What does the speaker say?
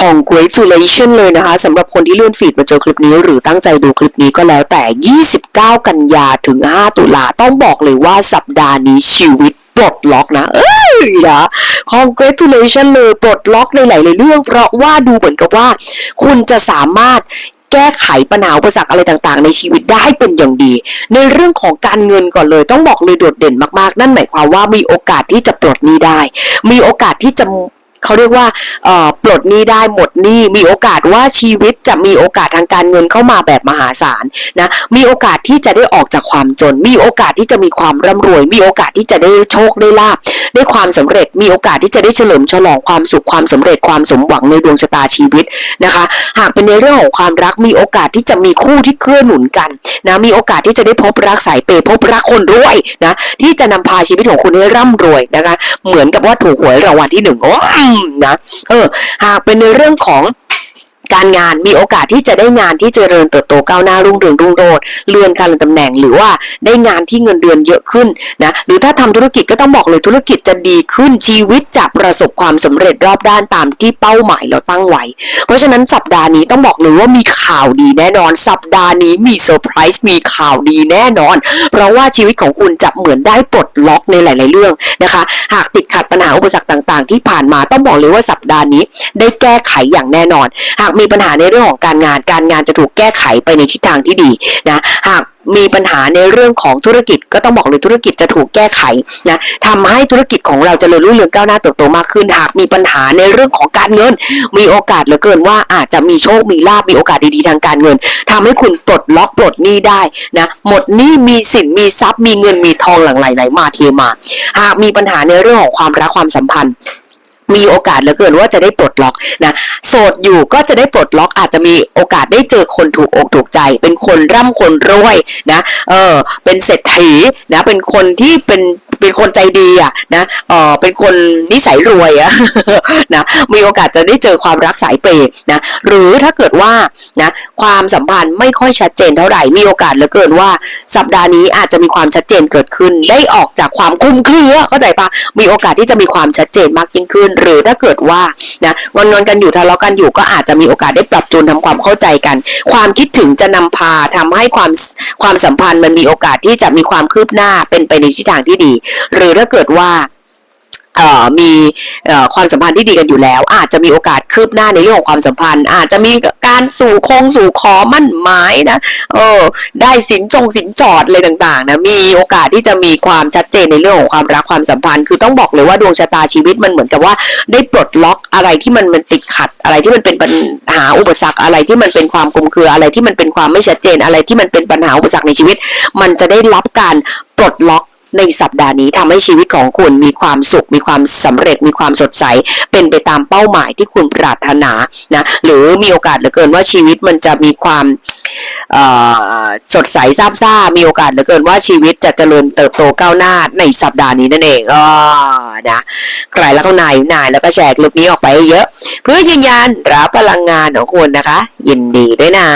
congratulation เลยนะคะสำหรับคนที่เลื่อนฟีดมาเจอคลิปนี้ หรือตั้งใจดูคลิปนี้ก็แล้วแต่ 29 กันยาถึง 5 ตุลาต้องบอกเลยว่าสัปดาห์นี้ชีวิตปลดล็อกนะ เอ้ยนะ congratulation เลยปลดล็อกในหลายๆเรื่อง เพราะว่าดูเหมือนกับว่า คุณจะสามารถแก้ไขปัญหาอุปสรรคอะไรต่างๆ ในชีวิตได้เป็นอย่างดี ในเรื่องของการเงินก่อนเลย ต้องบอกเลยโดดเด่นมากๆ นั่นหมายความว่ามีโอกาสที่จะปลดหนี้ได้ มีโอกาสที่จะ เขาเรียกว่าปลดหนี้ได้หมดหนี้มีโอกาสว่าชีวิตจะมีโอกาสทางการเงินเข้ามาแบบมหาศาลนะมีโอกาสที่จะได้ออกจากความจน มีโอกาสที่จะมีความร่ำรวย มีโอกาสที่จะได้โชคได้ลาบ ได้ความสำเร็จมีโอกาสที่จะได้เฉลิมฉลองความสุขความสำเร็จความสมหวังในดวงชะตาชีวิตนะคะ หากเป็นในเรื่องของความรักมีโอกาสที่จะมีคู่ที่เกื้อหนุนกันนะมีโอกาสที่จะได้พบรักสายเปพบรักคนรวยนะที่จะนำพาชีวิตของคุณให้ร่ำรวยนะคะ เหมือนกับว่าถูกหวยรางวัลที่หนึ่งโอ้ยนะเออหากเป็นในเรื่องของ การงานมีโอกาสที่จะได้งานที่เจริญเติบโตก้าวหน้ารุ่งเรืองรุ่งโรจน์เลื่อนการเลื่อนตำแหน่งหรือว่าได้งานที่เงินเดือนเยอะขึ้นนะหรือถ้าทำธุรกิจก็ต้องบอกเลยธุรกิจจะดีขึ้นชีวิตจะประสบความสำเร็จรอบด้านตามที่เป้าหมายเราตั้งไว้ เพราะฉะนั้นสัปดาห์นี้ต้องบอกเลยว่ามีข่าวดีแน่นอน สัปดาห์นี้มีเซอร์ไพรส์มีข่าวดีแน่นอน เพราะว่าชีวิตของคุณจะเหมือนได้ปลดล็อกในหลาย ๆ เรื่องนะคะ หากติดขัดปัญหาอุปสรรคต่าง ๆ ที่ผ่านมาต้องบอกเลยว่าสัปดาห์นี้ได้แก้ไขอย่างแน่นอน หากมีปัญหาในเรื่องของการงาน การงานจะถูกแก้ไขไปในทิศทางที่ดีนะหากมีปัญหาในเรื่องของธุรกิจก็ต้องบอกเลยธุรกิจจะถูกแก้ไขนะทำให้ธุรกิจของเราจเจริญรุ่งเรืองก้าวหน้าเติบโตมากขึ้นหากมีปัญหาในเรื่องของการเงิน มีโอกาสเหลือเกินว่าอาจจะมีโชคมีลาบมีโอกาสดีๆทางการเงินทำให้คุณปลดล็อกปลดหนี้ได้นะหมดหนี้มีสินมีทรัพย์มีเงินมีทองหลั่งไหลไหลมาเทมา หากมีปัญหาในเรื่องของความรักความสัมพันธ์ มีโอกาสเหลือเกินว่าจะได้ปลดล็อกนะโสดอยู่ก็จะได้ปลดล็อกอาจจะมีโอกาสได้เจอคนถูกอกถูกใจ เป็นคนร่ำคนรวยนะเออเป็นเศรษฐีนะเป็นคนที่เป็น เป็นคนใจดีอะนะเออเป็นคนนิสัยรวยอะนะมีโอกาสจะได้เจอความรักสายเปย์นะหรือถ้าเกิดว่านะความสัมพันธ์ไม่ค่อยชัดเจนเท่าไหร่มีโอกาสเหลือเกินว่า สัปดาห์นี้อาจจะมีความชัดเจนเกิดขึ้น ได้ออกจากความคุ้มเครือเข้าใจปะมีโอกาสที่จะมีความชัดเจนมากยิ่งขึ้น หรือถ้าเกิดว่านะงอนงอนๆกันอยู่ทะเลาะกันอยู่ก็อาจจะมีโอกาสได้ปรับจูนทำความเข้าใจกัน ความคิดถึงจะนำพาทำให้ความความสัมพันธ์มันมีโอกาสที่จะมีความคืบหน้าเป็นไปในทิศทางที่ดีหรือถ้าเกิดว่ามีความสัมพันธ์ที่ดีกันอยู่แล้ว อาจจะมีโอกาสคืบหน้าในเรื่องของความสัมพันธ์ อาจจะมีการสู่คงสู่ขอมั่นหมายนะเออได้สินจงสินจอดอะไรต่างๆนะมีโอกาสที่จะมีความชัดเจนในเรื่องของความรักความสัมพันธ์ คือต้องบอกเลยว่าดวงชะตาชีวิตมันเหมือนกับว่า ได้ปลดล็อกอะไรที่มันมันติดขัด อะไรที่มันเป็นปัญหาอุปสรรคอะไรที่มันเป็นความคลุมเครืออะไรที่มันเป็นความไม่ชัดเจนอะไรที่มันเป็นปัญหาอุปสรรคในชีวิต มันจะได้รับการปลดล็อก ในสัปดาห์นี้ทำให้ชีวิตของคุณมีความสุข มีความสำเร็จมีความสดใส เป็นไปตามเป้าหมายที่คุณปรารถนานะหรือมีโอกาสเหลือเกินว่าชีวิตมันจะมีความสดใสซาบซ่ามีโอกาสเหลือเกินว่าชีวิตจะเจริญเติบโตก้าวหน้าในสัปดาห์นี้นั่นเองอ๋อนะใครแล้วก็นายนายแล้วก็แชร์คลิปนี้ออกไปเยอะ เพื่อยืนยันรับพลังงานของคุณนะคะ ยินดีด้วยนะ